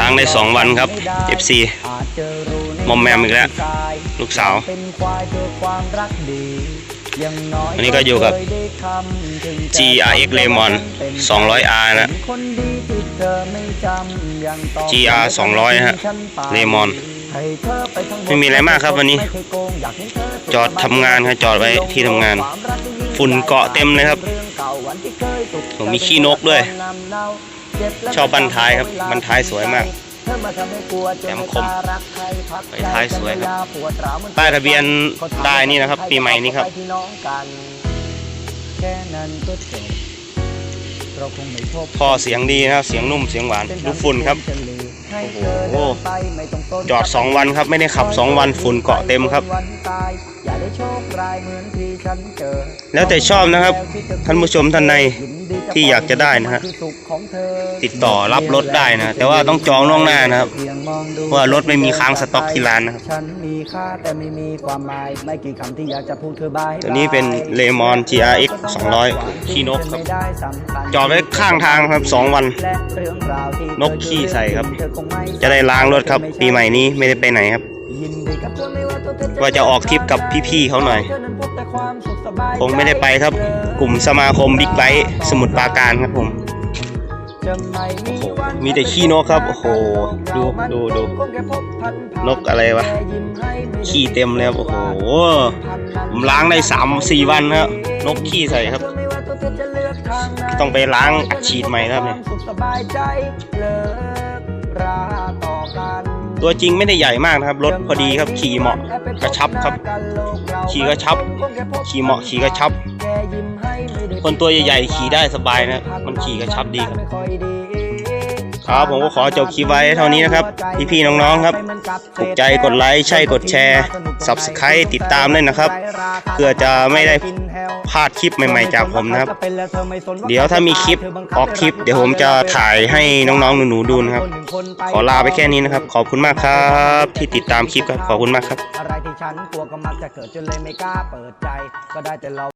ล้างได้สองวันครับไม่ได้ FC อาจจะรู้ในมอมแมมอีกแล้ว ลูกสาวเป็นควายเพื่อความรักดีอย่างน้อยวันนี้ก็อยู่กับเคได้คำถึงใจ GRX Lemon 200R นะคนดีที่เธอไม่จำยังตอบ GR 200 ฮะฉันไป Lemon ให้เธอไปทั้งหดไม่มีอะไรมากครับวันนี้ไม่เคยโกงอยากให้เธอสุขจอดทำงานครับจอดไว้ที่ทำงานความรักที่ยิ่งฝุ่นเกาะเต็มเลยครับเรื่องเก่าวันที่เคยสุขผมมีขี้นกด้วย ชอบบันท้ายครับบันท้ายสวยมากเธอมาทำให้กลัวจนแหลมคมไกล้ารักใครพักไปท้ายสวยครับใจกันเวลาปวดร้ายทะเบียนได้นี่นะครับ ปีใหม่นี้ครับพ่อเสียงดีนะครับ เสียงนุ่มเสียงหวานลูกฝุ่นครับโอ้โหเดินไปไม่ต้องสนจอด 2 วันครับ ไม่ได้ขับ 2 วันฝุ่นเกาะเต็มครับ ตาย อย่าได้โชคร้ายเหมือนที่ฉันเจอ แล้วแต่ชอบนะครับ ท่านผู้ชมท่านใดที่อยากจะได้นะฮะคือสุขของเธอติดต่อรับรถได้นะ แต่ว่าต้องจองล่วงหน้านะครับเพียงมองดูเพราะว่ารถไม่มีค้างสต็อกที่ร้านนะครับฉันมีค่าแต่ไม่มีความหมายไม่กี่คำที่อยากจะพูดคือบายตัวนี้เป็น Lemon GRX 200ขี้นกครับ จอดไว้ข้างทางครับ 2 วันและเรื่องราวที่นกขี้ใส่ครับเธอคงไม่จะได้ล้างรถครับ ปีใหม่นี้ไม่ได้ไปไหนครับ ยินดีกับเธอไม่ว่าตัวเธอว่าจะออกทริปกับพี่ๆเขาหน่อยเธนั้นพบแต่ความสุขสบายคงไม่ได้ไปครับกลุ่มสมาคมบิ๊กไบค์สมุทรปราการครับผมจะไม่มีวันมีแต่ขี้นกครับ โอ้โห ดูดูดูคงแค่พบพันผ่านนกอะไรวะแค่ยิ้มให้ไม่ได้ขี้เต็มเลยครับโอ้โห ผมล้างได้สามสี่วันครับ นกขี้ใส่ครับ ต้องไปล้างอัดฉีดใหม่ครับเนี่ย ความสุขสบายใจเลิกราต่อกันตัวจริงไม่ได้ใหญ่มากนะครับรถพอดีครับขี่เหมาะกระชับครับ ขี่กระชับ ขี่เหมาะขี่กระชับ คนตัวใหญ่ๆขี่ได้สบายนะ มันขี่กระชับดีครับ ครับผมก็ขอจบคลิปไว้เท่านี้นะครับ พี่ๆน้องๆครับถูกใจกดไลค์ใช่กดแชร์ Subscribe ติดตามด้วยนะครับ เพื่อจะไม่ได้พลาดคลิปใหม่ ๆ จากผมนะครับ เดี๋ยวถ้ามีคลิปออกคลิป เดี๋ยวผมจะถ่ายให้น้องๆหนูๆดูนะครับ ขอลาไปแค่นี้นะครับ ขอบคุณมากครับ ที่ติดตามคลิปครับขอบคุณมากครับอะไรที่ฉันกลัวก็มักจะเกิดจนเลยไม่กล้าเปิดใจก็ได้แต่เรา